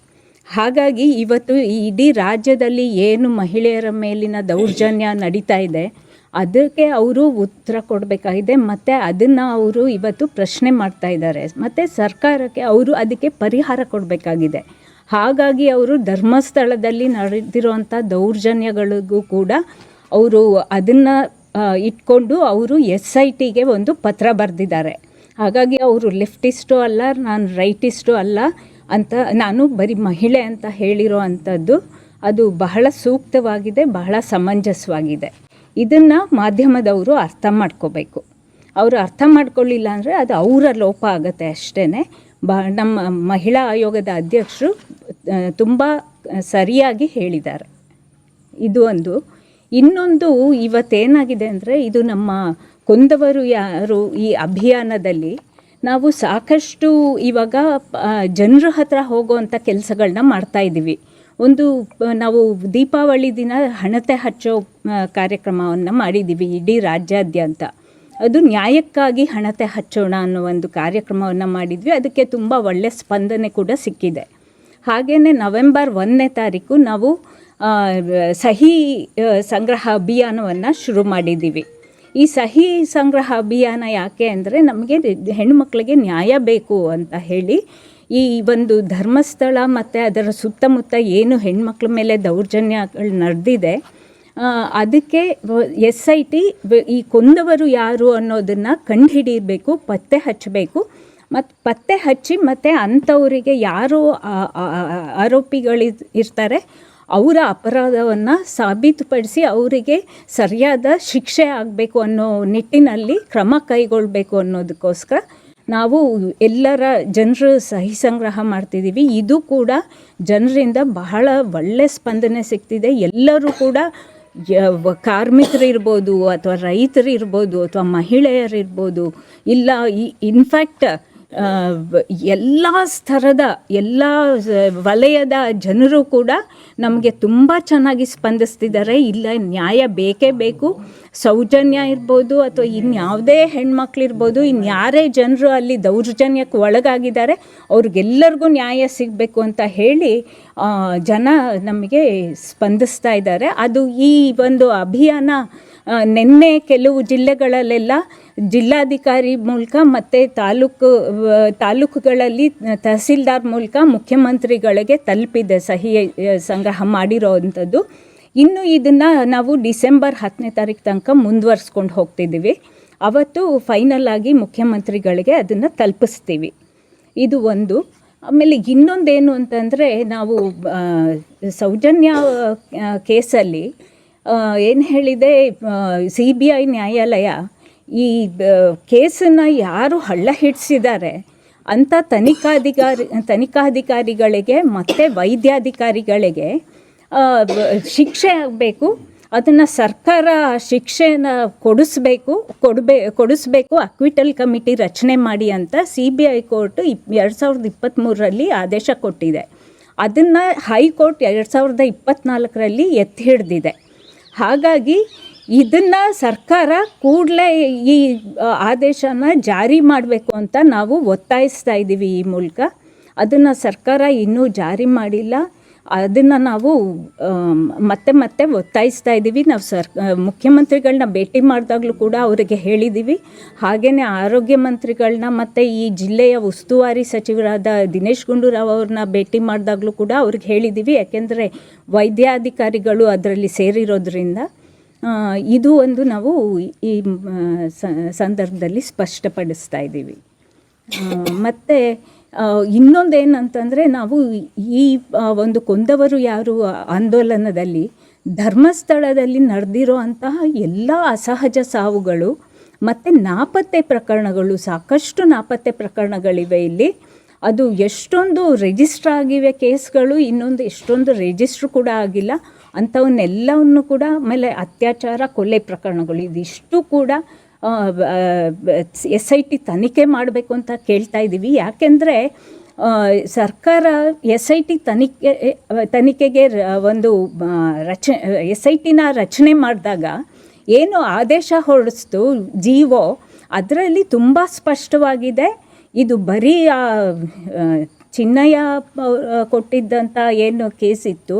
ಹಾಗಾಗಿ ಇವತ್ತು ಈ ಇಡೀ ರಾಜ್ಯದಲ್ಲಿ ಏನು ಮಹಿಳೆಯರ ಮೇಲಿನ ದೌರ್ಜನ್ಯ ನಡೀತಾ ಇದೆ, ಅದಕ್ಕೆ ಅವರು ಉತ್ತರ ಕೊಡಬೇಕಾಗಿದೆ, ಮತ್ತು ಅದನ್ನು ಅವರು ಇವತ್ತು ಪ್ರಶ್ನೆ ಮಾಡ್ತಾ ಇದ್ದಾರೆ. ಮತ್ತು ಸರ್ಕಾರಕ್ಕೆ ಅವರು ಅದಕ್ಕೆ ಪರಿಹಾರ ಕೊಡಬೇಕಾಗಿದೆ. ಹಾಗಾಗಿ ಅವರು ಧರ್ಮಸ್ಥಳದಲ್ಲಿ ನಡೆದಿರುವಂಥ ದೌರ್ಜನ್ಯಗಳಿಗೂ ಕೂಡ ಅವರು ಅದನ್ನು ಇಟ್ಕೊಂಡು ಅವರು ಎಸ್ ಐ ಟಿಗೆ ಒಂದು ಪತ್ರ ಬರೆದಿದ್ದಾರೆ. ಹಾಗಾಗಿ ಅವರು ಲೆಫ್ಟಿಸ್ಟು ಅಲ್ಲ, ನಾನು ರೈಟಿಸ್ಟು ಅಲ್ಲ ಅಂತ, ನಾನು ಬರೀ ಮಹಿಳೆ ಅಂತ ಹೇಳಿರೋ ಅಂಥದ್ದು ಅದು ಬಹಳ ಸೂಕ್ತವಾಗಿದೆ, ಬಹಳ ಸಮಂಜಸವಾಗಿದೆ. ಇದನ್ನು ಮಾಧ್ಯಮದವರು ಅರ್ಥ ಮಾಡ್ಕೋಬೇಕು. ಅವರು ಅರ್ಥ ಮಾಡ್ಕೊಳ್ಳಿಲ್ಲ ಅಂದರೆ ಅದು ಅವರ ಲೋಪ ಆಗುತ್ತೆ ಅಷ್ಟೇ ಬ, ನಮ್ಮ ಮಹಿಳಾ ಆಯೋಗದ ಅಧ್ಯಕ್ಷರು ತುಂಬ ಸರಿಯಾಗಿ ಹೇಳಿದ್ದಾರೆ. ಇದು ಒಂದು. ಇನ್ನೊಂದು ಇವತ್ತೇನಾಗಿದೆ ಅಂದರೆ, ಇದು ನಮ್ಮ ಕೊಂದವರು ಯಾರು ಈ ಅಭಿಯಾನದಲ್ಲಿ, ನಾವು ಸಾಕಷ್ಟು ಇವಾಗ ಜನರ ಹತ್ರ ಹೋಗುವಂಥ ಕೆಲಸಗಳನ್ನ ಮಾಡ್ತಾ ಇದ್ದೀವಿ. ಒಂದು, ನಾವು ದೀಪಾವಳಿ ದಿನ ಹಣತೆ ಹಚ್ಚೋ ಕಾರ್ಯಕ್ರಮವನ್ನು ಮಾಡಿದ್ದೀವಿ ಇಡೀ ರಾಜ್ಯಾದ್ಯಂತ. ಅದು ನ್ಯಾಯಕ್ಕಾಗಿ ಹಣತೆ ಹಚ್ಚೋಣ ಅನ್ನೋ ಒಂದು ಕಾರ್ಯಕ್ರಮವನ್ನು ಮಾಡಿದ್ವಿ. ಅದಕ್ಕೆ ತುಂಬ ಒಳ್ಳೆಯ ಸ್ಪಂದನೆ ಕೂಡ ಸಿಕ್ಕಿದೆ. ಹಾಗೆಯೇ ನವೆಂಬರ್ ಒಂದನೇ ತಾರೀಕು ನಾವು ಸಹಿ ಸಂಗ್ರಹ ಅಭಿಯಾನವನ್ನು ಶುರು ಮಾಡಿದ್ದೀವಿ. ಈ ಸಹಿ ಸಂಗ್ರಹ ಅಭಿಯಾನ ಯಾಕೆ ಅಂದರೆ ನಮಗೆ ಹೆಣ್ಣುಮಕ್ಕಳಿಗೆ ನ್ಯಾಯ ಬೇಕು ಅಂತ ಹೇಳಿ ಈ ಒಂದು ಧರ್ಮಸ್ಥಳ ಮತ್ತು ಅದರ ಸುತ್ತಮುತ್ತ ಏನು ಹೆಣ್ಮಕ್ಳ ಮೇಲೆ ದೌರ್ಜನ್ಯಗಳು ನಡೆದಿದೆ ಅದಕ್ಕೆ ಎಸ್ ಐ ಟಿ ಈ ಕೊಂದವರು ಯಾರು ಅನ್ನೋದನ್ನು ಕಂಡುಹಿಡಿಯಬೇಕು ಪತ್ತೆ ಹಚ್ಚಬೇಕು. ಮತ್ತು ಪತ್ತೆ ಹಚ್ಚಿ ಮತ್ತು ಅಂಥವರಿಗೆ ಯಾರು ಆರೋಪಿಗಳು ಇರ್ತಾರೆ, ಅವರ ಅಪರಾಧವನ್ನು ಸಾಬೀತುಪಡಿಸಿ ಅವರಿಗೆ ಸರಿಯಾದ ಶಿಕ್ಷೆ ಆಗಬೇಕು ಅನ್ನೋ ನಿಟ್ಟಿನಲ್ಲಿ ಕ್ರಮ ಕೈಗೊಳ್ಳಬೇಕು ಅನ್ನೋದಕ್ಕೋಸ್ಕರ ನಾವು ಎಲ್ಲರ ಜನರು ಸಹಿ ಸಂಗ್ರಹ ಮಾಡ್ತಿದ್ದೀವಿ. ಇದು ಕೂಡ ಜನರಿಂದ ಬಹಳ ಒಳ್ಳೆ ಸ್ಪಂದನೆ ಸಿಗ್ತಿದೆ. ಎಲ್ಲರೂ ಕೂಡ ಯ- ಇರ್ಬೋದು ಅಥವಾ ರೈತರು ಇರ್ಬೋದು ಅಥವಾ ಮಹಿಳೆಯರಿರ್ಬೋದು ಇಲ್ಲ ಈ ಇನ್ಫ್ಯಾಕ್ಟ್ ಎಲ್ಲ ಸ್ತರದ ಎಲ್ಲ ವಲಯದ ಜನರು ಕೂಡ ನಮಗೆ ತುಂಬ ಚೆನ್ನಾಗಿ ಸ್ಪಂದಿಸ್ತಿದ್ದಾರೆ. ಇಲ್ಲ, ನ್ಯಾಯ ಬೇಕೇ ಬೇಕು. ಸೌಜನ್ಯ ಇರ್ಬೋದು ಅಥವಾ ಇನ್ಯಾವುದೇ ಹೆಣ್ಮಕ್ಳಿರ್ಬೋದು ಇನ್ಯಾರೇ ಜನರು ಅಲ್ಲಿ ದೌರ್ಜನ್ಯಕ್ಕೆ ಒಳಗಾಗಿದ್ದಾರೆ, ಅವ್ರಿಗೆಲ್ಲರಿಗೂ ನ್ಯಾಯ ಸಿಗಬೇಕು ಅಂತ ಹೇಳಿ ಜನ ನಮಗೆ ಸ್ಪಂದಿಸ್ತಾ ಇದ್ದಾರೆ. ಅದು ಈ ಒಂದು ಅಭಿಯಾನ ನಿನ್ನೆ ಕೆಲವು ಜಿಲ್ಲೆಗಳಲ್ಲೆಲ್ಲ ಜಿಲ್ಲಾಧಿಕಾರಿ ಮೂಲಕ ಮತ್ತು ತಾಲೂಕು ತಾಲೂಕುಗಳಲ್ಲಿ ತಹಸೀಲ್ದಾರ್ ಮೂಲಕ ಮುಖ್ಯಮಂತ್ರಿಗಳಿಗೆ ತಲುಪಿದೆ ಸಹಿ ಸಂಗ್ರಹ ಮಾಡಿರೋ ಅಂಥದ್ದು ಇನ್ನು ಇದನ್ನು ನಾವು ಡಿಸೆಂಬರ್ ಹತ್ತನೇ ತಾರೀಕು ತನಕ ಮುಂದುವರ್ಸ್ಕೊಂಡು ಹೋಗ್ತಿದ್ದೀವಿ. ಅವತ್ತು ಫೈನಲ್ ಆಗಿ ಮುಖ್ಯಮಂತ್ರಿಗಳಿಗೆ ಅದನ್ನು ತಲುಪಿಸ್ತೀವಿ. ಇದು ಒಂದು. ಆಮೇಲೆ ಇನ್ನೊಂದೇನು ಅಂತಂದರೆ ನಾವು ಸೌಜನ್ಯ ಕೇಸಲ್ಲಿ ಏನು ಹೇಳಿದೆ ಸಿ ಬಿ ಐ ನ್ಯಾಯಾಲಯ ಈ ಕೇಸನ್ನು ಯಾರು ಹಳ್ಳ ಹಿಡಿಸಿದ್ದಾರೆ ಅಂಥ ತನಿಖಾಧಿಕಾರಿ, ತನಿಖಾಧಿಕಾರಿಗಳಿಗೆ ಮತ್ತು ವೈದ್ಯಾಧಿಕಾರಿಗಳಿಗೆ ಶಿಕ್ಷೆ ಆಗಬೇಕು. ಅದನ್ನು ಸರ್ಕಾರ ಶಿಕ್ಷೆನ ಕೊಡಿಸ್ಬೇಕು, ಕೊಡಬೇ, ಕೊಡಿಸ್ಬೇಕು, ಅಕ್ವಿಟಲ್ ಕಮಿಟಿ ರಚನೆ ಮಾಡಿ ಅಂತ ಸಿ ಬಿ ಐ ಕೋರ್ಟ್ ಇಪ್, ಎರಡು ಸಾವಿರದ ಇಪ್ಪತ್ತ್ಮೂರರಲ್ಲಿ ಆದೇಶ ಕೊಟ್ಟಿದೆ. ಅದನ್ನು ಹೈಕೋರ್ಟ್ ಎರಡು ಸಾವಿರದ ಇಪ್ಪತ್ತ್ನಾಲ್ಕರಲ್ಲಿ ಎತ್ತಿ ಹಿಡ್ದಿದೆ. ಹಾಗಾಗಿ ಇದನ್ನು ಸರ್ಕಾರ ಕೂಡಲೇ ಈ ಆದೇಶನ ಜಾರಿ ಮಾಡಬೇಕು ಅಂತ ನಾವು ಒತ್ತಾಯಿಸ್ತಾ ಇದ್ದೀವಿ ಈ ಮೂಲಕ. ಅದನ್ನು ಸರ್ಕಾರ ಇನ್ನೂ ಜಾರಿ ಮಾಡಿಲ್ಲ. ಅದನ್ನು ನಾವು ಮತ್ತೆ ಮತ್ತೆ ಒತ್ತಾಯಿಸ್ತಾ ಇದ್ದೀವಿ ನಾವು ಸರ್ ಮುಖ್ಯಮಂತ್ರಿಗಳನ್ನ ಭೇಟಿ ಮಾಡಿದಾಗಲೂ ಕೂಡ ಅವರಿಗೆ ಹೇಳಿದ್ದೀವಿ ಹಾಗೆಯೇ ಆರೋಗ್ಯ ಮಂತ್ರಿಗಳನ್ನ ಮತ್ತು ಈ ಜಿಲ್ಲೆಯ ಉಸ್ತುವಾರಿ ಸಚಿವರಾದ ದಿನೇಶ್ ಗುಂಡೂರಾವ್ ಅವ್ರನ್ನ ಭೇಟಿ ಮಾಡಿದಾಗಲೂ ಕೂಡ ಅವ್ರಿಗೆ ಹೇಳಿದ್ದೀವಿ ಯಾಕೆಂದರೆ ವೈದ್ಯಾಧಿಕಾರಿಗಳು ಅದರಲ್ಲಿ ಸೇರಿರೋದ್ರಿಂದ ಇದು ಒಂದು ನಾವು ಈ ಸಂದರ್ಭದಲ್ಲಿ ಸ್ಪಷ್ಟಪಡಿಸ್ತಾ ಇದ್ದೀವಿ ಮತ್ತು ಇನ್ನೊಂದೇನಂತಂದರೆ ನಾವು ಈ ಒಂದು ಕೊಂದವರು ಯಾರು ಆಂದೋಲನದಲ್ಲಿ, ಧರ್ಮಸ್ಥಳದಲ್ಲಿ ನಡೆದಿರೋ ಅಂತಹ ಎಲ್ಲ ಅಸಹಜ ಸಾವುಗಳು, ಮತ್ತು ನಾಪತ್ತೆ ಪ್ರಕರಣಗಳು, ಸಾಕಷ್ಟು ನಾಪತ್ತೆ ಪ್ರಕರಣಗಳಿವೆ ಇಲ್ಲಿ. ಅದು ಎಷ್ಟೊಂದು ರಿಜಿಸ್ಟ್ರ್ ಆಗಿವೆ ಕೇಸ್ಗಳು, ಇನ್ನೊಂದು ಎಷ್ಟೊಂದು ರಿಜಿಸ್ಟ್ರ್ ಕೂಡ ಆಗಿಲ್ಲ. ಅಂಥವನ್ನೆಲ್ಲವನ್ನು ಕೂಡ ಆಮೇಲೆ ಅತ್ಯಾಚಾರ, ಕೊಲೆ ಪ್ರಕರಣಗಳು, ಇದಿಷ್ಟು ಕೂಡ ಎಸ್ ಐ ಟಿ ತನಿಖೆ ಮಾಡಬೇಕು ಅಂತ ಕೇಳ್ತಾ ಇದ್ದೀವಿ. ಯಾಕೆಂದರೆ ಸರ್ಕಾರ ಎಸ್ ಐ ಟಿ ತನಿಖೆ, ತನಿಖೆಗೆ ಒಂದು ರಚ ಎಸ್ ಐ ಟಿನ ರಚನೆ ಮಾಡಿದಾಗ ಏನು ಆದೇಶ ಹೊರಡಿಸ್ತು ಜೀವೋ, ಅದರಲ್ಲಿ ತುಂಬ ಸ್ಪಷ್ಟವಾಗಿದೆ. ಇದು ಬರೀ ಚಿನ್ನಯ್ಯ ಕೊಟ್ಟಿದ್ದಂಥ ಏನು ಕೇಸ್ ಇತ್ತು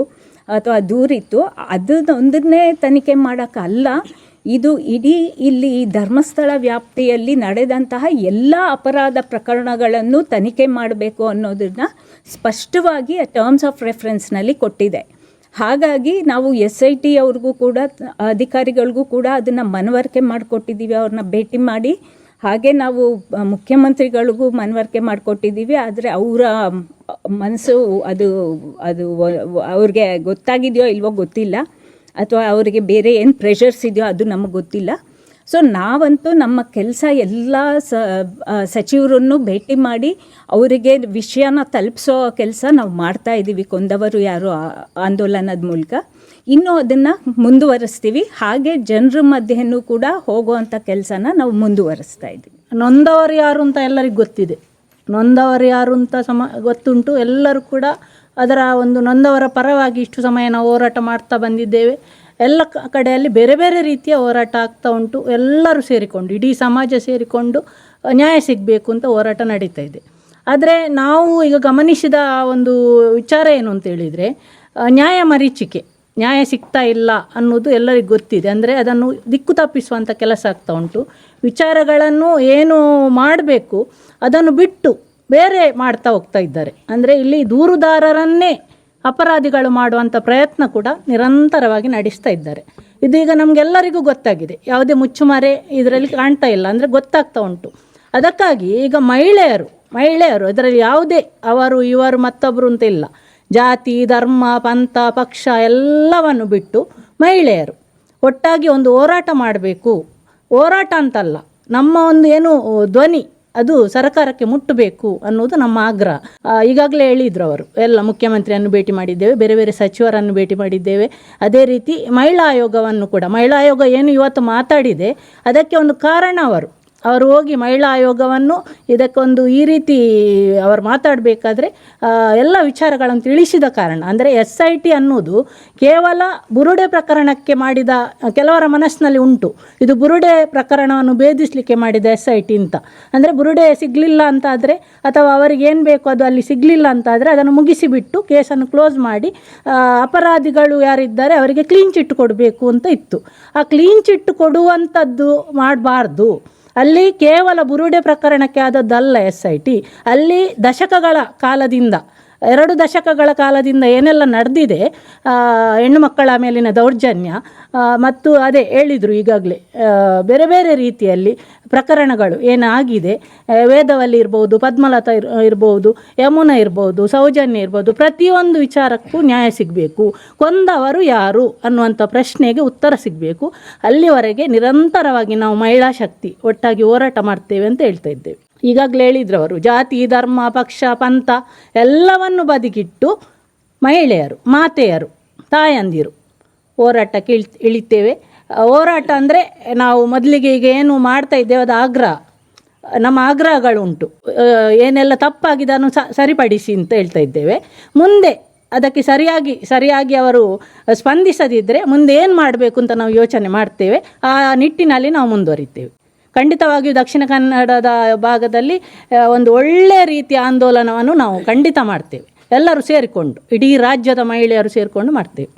ಅಥವಾ ದೂರಿತ್ತು, ಅದನ್ನೊಂದನ್ನೇ ತನಿಖೆ ಮಾಡೋಕ್ಕಲ್ಲ. ಇದು ಇಡೀ ಇಲ್ಲಿ ಧರ್ಮಸ್ಥಳ ವ್ಯಾಪ್ತಿಯಲ್ಲಿ ನಡೆದಂತಹ ಎಲ್ಲ ಅಪರಾಧ ಪ್ರಕರಣಗಳನ್ನು ತನಿಖೆ ಮಾಡಬೇಕು ಅನ್ನೋದನ್ನ ಸ್ಪಷ್ಟವಾಗಿ ಟರ್ಮ್ಸ್ ಆಫ್ ರೆಫರೆನ್ಸ್ನಲ್ಲಿ ಕೊಟ್ಟಿದೆ. ಹಾಗಾಗಿ ನಾವು ಎಸ್ ಐ ಟಿ ಅವ್ರಿಗೂ ಕೂಡ, ಅಧಿಕಾರಿಗಳಿಗೂ ಕೂಡ ಅದನ್ನು ಮನವರಿಕೆ ಮಾಡಿಕೊಟ್ಟಿದ್ದೀವಿ ಅವ್ರನ್ನ ಭೇಟಿ ಮಾಡಿ. ಹಾಗೆ ನಾವು ಮುಖ್ಯಮಂತ್ರಿಗಳಿಗೂ ಮನವರಿಕೆ ಮಾಡಿಕೊಟ್ಟಿದ್ದೀವಿ ಆದರೆ ಅವರ ಮನಸ್ಸು ಅದು ಅದು, ಅವ್ರಿಗೆ ಗೊತ್ತಾಗಿದೆಯೋ ಇಲ್ವೋ ಗೊತ್ತಿಲ್ಲ. ಅಥವಾ ಅವರಿಗೆ ಬೇರೆ ಏನು ಪ್ರೆಷರ್ಸ್ ಇದೆಯೋ ಅದು ನಮಗೆ ಗೊತ್ತಿಲ್ಲ. ಸೊ ನಾವಂತೂ ನಮ್ಮ ಕೆಲಸ ಎಲ್ಲ ಸಚಿವರನ್ನು ಭೇಟಿ ಮಾಡಿ ಅವರಿಗೆ ವಿಷಯನ ತಲುಪಿಸೋ ಕೆಲಸ ನಾವು ಮಾಡ್ತಾ ಇದ್ದೀವಿ ಕೊಂದವರು ಯಾರು ಆಂದೋಲನದ ಮೂಲಕ. ಇನ್ನೂ ಅದನ್ನು ಮುಂದುವರಿಸ್ತೀವಿ. ಹಾಗೆ ಜನರ ಮಧ್ಯೆನೂ ಕೂಡ ಹೋಗುವಂಥ ಕೆಲಸನ ನಾವು ಮುಂದುವರಿಸ್ತಾ ಇದ್ದೀವಿ ನೊಂದವರು ಯಾರು ಅಂತ ಎಲ್ಲರಿಗೂ ಗೊತ್ತಿದೆ. ನೊಂದವರು ಯಾರು ಅಂತ ಸಮ, ಗೊತ್ತುಂಟು. ಎಲ್ಲರೂ ಕೂಡ ಅದರ ಒಂದು ನೊಂದವರ ಪರವಾಗಿ ಇಷ್ಟು ಸಮಯ ನಾವು ಹೋರಾಟ ಮಾಡ್ತಾ ಬಂದಿದ್ದೇವೆ. ಎಲ್ಲ ಕಡೆಯಲ್ಲಿ ಬೇರೆ ಬೇರೆ ರೀತಿಯ ಹೋರಾಟ ಆಗ್ತಾ ಉಂಟು. ಎಲ್ಲರೂ ಸೇರಿಕೊಂಡು, ಇಡೀ ಸಮಾಜ ಸೇರಿಕೊಂಡು ನ್ಯಾಯ ಸಿಗಬೇಕು ಅಂತ ಹೋರಾಟ ನಡೀತಾ ಇದೆ. ಆದರೆ ನಾವು ಈಗ ಗಮನಿಸಿದ ಒಂದು ವಿಚಾರ ಏನು ಅಂತ ಹೇಳಿದರೆ ನ್ಯಾಯ ಮರೀಚಿಕೆ, ನ್ಯಾಯ ಸಿಗ್ತಾ ಇಲ್ಲ ಅನ್ನೋದು ಎಲ್ಲರಿಗೂ ಗೊತ್ತಿದೆ. ಅಂದರೆ ಅದನ್ನು ದಿಕ್ಕು ತಪ್ಪಿಸುವಂಥ ಕೆಲಸ ಆಗ್ತಾ ಉಂಟು. ವಿಚಾರಗಳನ್ನು ಏನು ಮಾಡಬೇಕು ಅದನ್ನು ಬಿಟ್ಟು ಬೇರೆ ಮಾಡ್ತಾ ಹೋಗ್ತಾ ಇದ್ದಾರೆ. ಅಂದರೆ ಇಲ್ಲಿ ದೂರುದಾರರನ್ನೇ ಅಪರಾಧಿಗಳು ಮಾಡುವಂಥ ಪ್ರಯತ್ನ ಕೂಡ ನಿರಂತರವಾಗಿ ನಡೆಸ್ತಾ ಇದ್ದಾರೆ. ಇದೀಗ ನಮಗೆಲ್ಲರಿಗೂ ಗೊತ್ತಾಗಿದೆ. ಯಾವುದೇ ಮುಚ್ಚುಮರೆ ಇದರಲ್ಲಿ ಕಾಣ್ತಾ ಇಲ್ಲ ಅಂದರೆ ಗೊತ್ತಾಗ್ತಾ ಉಂಟು. ಅದಕ್ಕಾಗಿ ಈಗ ಮಹಿಳೆಯರು ಮಹಿಳೆಯರು ಅದರಲ್ಲಿ ಯಾವುದೇ ಅವರು, ಇವರು ಮತ್ತೊಬ್ಬರು ಅಂತ ಇಲ್ಲ. ಜಾತಿ, ಧರ್ಮ, ಪಂಥ, ಪಕ್ಷ ಎಲ್ಲವನ್ನು ಬಿಟ್ಟು ಮಹಿಳೆಯರು ಒಟ್ಟಾಗಿ ಒಂದು ಹೋರಾಟ ಮಾಡಬೇಕು. ಹೋರಾಟ ಅಂತಲ್ಲ, ನಮ್ಮ ಒಂದು ಏನು ಧ್ವನಿ ಅದು ಸರ್ಕಾರಕ್ಕೆ ಮುಟ್ಟಬೇಕು ಅನ್ನೋದು ನಮ್ಮ ಆಗ್ರಹ. ಈಗಾಗಲೇ ಹೇಳಿದ್ರು ಅವರು, ಎಲ್ಲ ಮುಖ್ಯಮಂತ್ರಿಯನ್ನು ಭೇಟಿ ಮಾಡಿದ್ದೇವೆ, ಬೇರೆ ಬೇರೆ ಸಚಿವರನ್ನು ಭೇಟಿ ಮಾಡಿದ್ದೇವೆ. ಅದೇ ರೀತಿ ಮಹಿಳಾ ಆಯೋಗವನ್ನು ಕೂಡ, ಮಹಿಳಾ ಆಯೋಗ ಏನು ಇವತ್ತು ಮಾತಾಡಿದೆ, ಅದಕ್ಕೆ ಒಂದು ಕಾರಣ ಅವರು. ಅವರು ಹೋಗಿ ಮಹಿಳಾ ಆಯೋಗವನ್ನು ಇದಕ್ಕೊಂದು ಈ ರೀತಿ ಅವರು ಮಾತಾಡಬೇಕಾದ್ರೆ ಎಲ್ಲ ವಿಚಾರಗಳನ್ನು ತಿಳಿಸಿದ ಕಾರಣ, ಅಂದರೆ ಎಸ್ ಐ ಟಿ ಅನ್ನೋದು ಕೇವಲ ಬುರುಡೆ ಪ್ರಕರಣಕ್ಕೆ ಮಾಡಿದ, ಕೆಲವರ ಮನಸ್ಸಿನಲ್ಲಿ ಉಂಟು. ಇದು ಬುರುಡೆ ಪ್ರಕರಣವನ್ನು ಭೇದಿಸಲಿಕ್ಕೆ ಮಾಡಿದ ಎಸ್ ಐ ಟಿ ಅಂತ. ಅಂದರೆ ಬುರುಡೆ ಸಿಗಲಿಲ್ಲ ಅಂತಾದರೆ, ಅಥವಾ ಅವರಿಗೆ ಏನು ಬೇಕೋ ಅದು ಅಲ್ಲಿ ಸಿಗಲಿಲ್ಲ ಅಂತಾದರೆ ಅದನ್ನು ಮುಗಿಸಿಬಿಟ್ಟು ಕೇಸನ್ನು ಕ್ಲೋಸ್ ಮಾಡಿ ಅಪರಾಧಿಗಳು ಯಾರಿದ್ದಾರೆ ಅವರಿಗೆ ಕ್ಲೀನ್ ಚಿಟ್ ಕೊಡಬೇಕು ಅಂತ ಇತ್ತು. ಆ ಕ್ಲೀನ್ ಚಿಟ್ ಕೊಡುವಂಥದ್ದು ಮಾಡಬಾರ್ದು. ಅಲ್ಲಿ ಕೇವಲ ಬುರುಡೆ ಪ್ರಕರಣಕ್ಕೆ ಆದದ್ದಲ್ಲ ಎಸ್ ಐ ಟಿ. ಅಲ್ಲಿ ದಶಕಗಳ ಕಾಲದಿಂದ ಎರಡು ದಶಕಗಳ ಕಾಲದಿಂದ ಏನೆಲ್ಲ ನಡೆದಿದೆ ಹೆಣ್ಣು ಮಕ್ಕಳ ಮೇಲಿನ ದೌರ್ಜನ್ಯ ಮತ್ತು ಅದೇ ಹೇಳಿದರು ಈಗಾಗಲೇ ಬೇರೆ ಬೇರೆ ರೀತಿಯಲ್ಲಿ ಪ್ರಕರಣಗಳು ಏನಾಗಿದೆ ವೇದವಲ್ಲಿ ಇರ್ಬೋದು, ಪದ್ಮಲತಾ ಇರ್, ಇರ್ಬೋದು, ಯಮುನಾ ಇರ್ಬೋದು, ಸೌಜನ್ಯ ಇರ್ಬೋದು, ಪ್ರತಿಯೊಂದು ವಿಚಾರಕ್ಕೂ ನ್ಯಾಯ ಸಿಗಬೇಕು. ಕೊಂದವರು ಯಾರು ಅನ್ನುವಂಥ ಪ್ರಶ್ನೆಗೆ ಉತ್ತರ ಸಿಗಬೇಕು. ಅಲ್ಲಿವರೆಗೆ ನಿರಂತರವಾಗಿ ನಾವು ಮಹಿಳಾ ಶಕ್ತಿ, ಒಟ್ಟಾಗಿ ಹೋರಾಟ ಮಾಡ್ತೇವೆ ಅಂತ ಹೇಳ್ತಾ ಇದ್ದೇವೆ. ಈಗಾಗಲೇ ಹೇಳಿದ್ರು ಅವರು, ಜಾತಿ, ಧರ್ಮ, ಪಕ್ಷ, ಪಂಥ ಎಲ್ಲವನ್ನು ಬದಿಗಿಟ್ಟು ಮಹಿಳೆಯರು, ಮಾತೆಯರು, ತಾಯಂದಿರು ಹೋರಾಟಕ್ಕೆ ಇಳಿ ಇಳಿತೇವೆ. ಹೋರಾಟ ಅಂದರೆ ನಾವು ಮೊದಲಿಗೆ ಈಗ ಏನು ಮಾಡ್ತಾ ಇದ್ದೇವೆ ಅದು ಆಗ್ರಹ. ನಮ್ಮ ಆಗ್ರಹಗಳುಂಟು ಏನೆಲ್ಲ ತಪ್ಪಾಗಿದೆ ಅದನ್ನು ಸರಿಪಡಿಸಿ ಅಂತ ಹೇಳ್ತಾ ಇದ್ದೇವೆ. ಮುಂದೆ ಅದಕ್ಕೆ ಸರಿಯಾಗಿ ಸರಿಯಾಗಿ ಅವರು ಸ್ಪಂದಿಸದಿದ್ದರೆ ಮುಂದೆ ಏನು ಮಾಡಬೇಕು ಅಂತ ನಾವು ಯೋಚನೆ ಮಾಡ್ತೇವೆ. ಆ ನಿಟ್ಟಿನಲ್ಲಿ ನಾವು ಮುಂದುವರಿತೇವೆ. ಖಂಡಿತವಾಗಿಯೂ ದಕ್ಷಿಣ ಕನ್ನಡದ ಭಾಗದಲ್ಲಿ ಒಂದು ಒಳ್ಳೆಯ ರೀತಿಯ ಆಂದೋಲನವನ್ನು ನಾವು ಖಂಡಿತ ಮಾಡ್ತೇವೆ. ಎಲ್ಲರೂ ಸೇರಿಕೊಂಡು, ಇಡೀ ರಾಜ್ಯದ ಮಹಿಳೆಯರು ಸೇರಿಕೊಂಡು ಮಾಡ್ತೇವೆ.